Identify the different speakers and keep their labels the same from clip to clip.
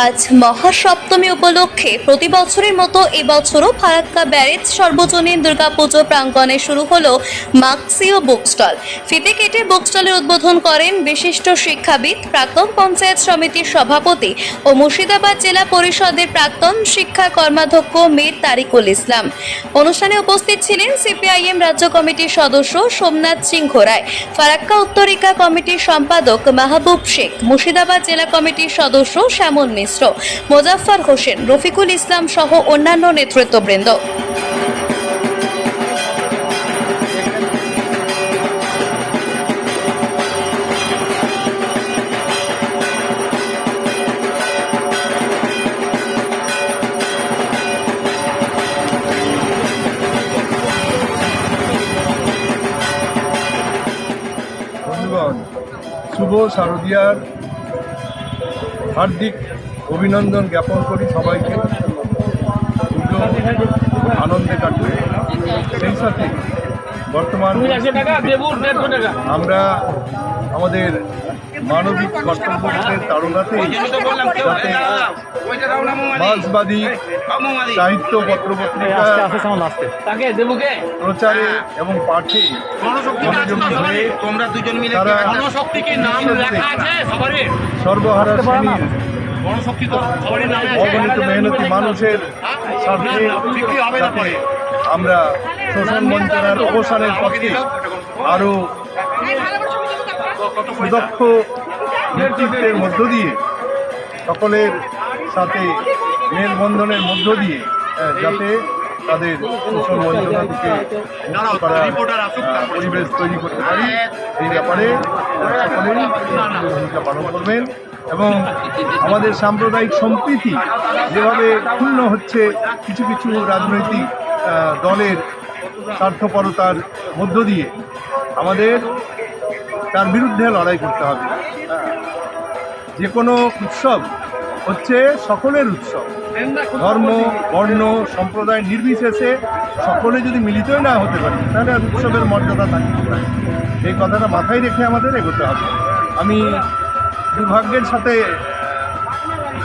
Speaker 1: আজ মহাসপ্তমী উপলক্ষে প্রতি বছরের মতো এবছরও ফারাক্কা ব্যারেজ সর্বজনীন দুর্গাপুজো প্রাঙ্গণে শুরু হলো মার্কসিও বুক স্টল ফিতে কেটে বুক স্টলের উদ্বোধন করেন বিশিষ্ট শিক্ষাবিদ, প্রাক্তন পঞ্চায়েত সমিতির সভাপতি ও মুর্শিদাবাদ জেলা পরিষদের প্রাক্তন শিক্ষা কর্মাধ্যক্ষ মীর তারিকুল ইসলাম। অনুষ্ঠানে উপস্থিত ছিলেন সিপিআইএম রাজ্য কমিটির সদস্য সোমনাথ সিংহ রায় ফারাক্কা উত্তরিকা কমিটির সম্পাদক মাহবুব শেখ, মুর্শিদাবাদ জেলা কমিটির সদস্য শ্যামল মিশ্র মোজাফফর হোসেন রফিকুল ইসলাম সহ অন্যান্য নেতৃত্ববৃন্দ।
Speaker 2: শুভ শারদিয়ার হার্দিক অভিনন্দন জ্ঞাপন করি সবাইকে। পুজো আনন্দে কাটবে। সেই সাথে বর্তমান আমরা আমাদের মানবিক কর্তব্যের তাড়নাতেই যাতে মার্ক্সবাদী সাহিত্য পত্রপত্রিকা প্রচারে এবং পাঠে
Speaker 3: তোমরা দুজন মিলে
Speaker 2: তারা
Speaker 4: গণশক্তিকে নাম লেখা আছে সবারই।
Speaker 2: সর্বহারা শ্রেণির অগণিত মেহনতি মানুষের স্বার্থে আমরা শোষণ বঞ্চনার অবসানের পথে আরও সুদক্ষ নেতৃত্বের মধ্য দিয়ে সকলের সাথে মেলবন্ধনের মধ্য দিয়ে যাতে তাদের শোষণ বঞ্চনা থেকে পরিবেশ তৈরি করতে পারি। এই ব্যাপারে সকলেই ভূমিকা পালন করবেন। এবং আমাদের সাম্প্রদায়িক সম্প্রীতি যেভাবে ক্ষুণ্ণ হচ্ছে কিছু কিছু রাজনৈতিক দলের স্বার্থপরতার মধ্য দিয়ে আমাদের তার বিরুদ্ধে লড়াই করতে হবে। যে কোনো উৎসব হচ্ছে সকলের উৎসব। ধর্ম, বর্ণ, সম্প্রদায় নির্বিশেষে সকলে যদি মিলিতই না হতে পারি, তাহলে আর উৎসবের মর্যাদা থাকতে না এই কথাটা মাথায় রেখে আমাদের এগোতে হবে। আমি দুর্ভাগ্যের সাথে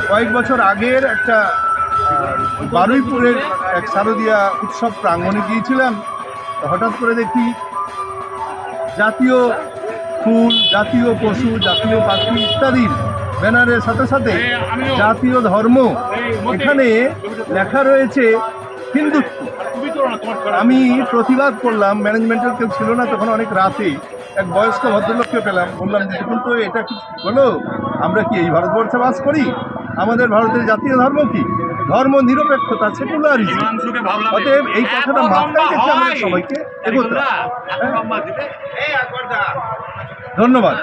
Speaker 2: কয়েক বছর আগের একটা বারুইপুরের এক শারদীয়া উৎসব প্রাঙ্গণে গিয়েছিলাম। হঠাৎ করে দেখি জাতীয় ফুল, জাতীয় পশু, জাতীয় পাখি ইত্যাদির ব্যানারের সাথে সাথে জাতীয় ধর্ম এখানে লেখা রয়েছে হিন্দুত্ব। আমি প্রতিবাদ করলাম ম্যানেজমেন্টের কেউ ছিল না তখন অনেক রাতে এক বয়স্ক ভদ্রলোককে পেলাম বললাম যে দেখুন তো এটা কি হলো আমরা কি এই ভারতবর্ষে বাস করি? আমাদের ভারতের জাতীয় ধর্ম কি? ধর্ম নিরপেক্ষতা সেকুলারিজম। অতএব এই কথাটা মাথায় রেখে আমাদের সবাইকে এগোতে ধন্যবাদ।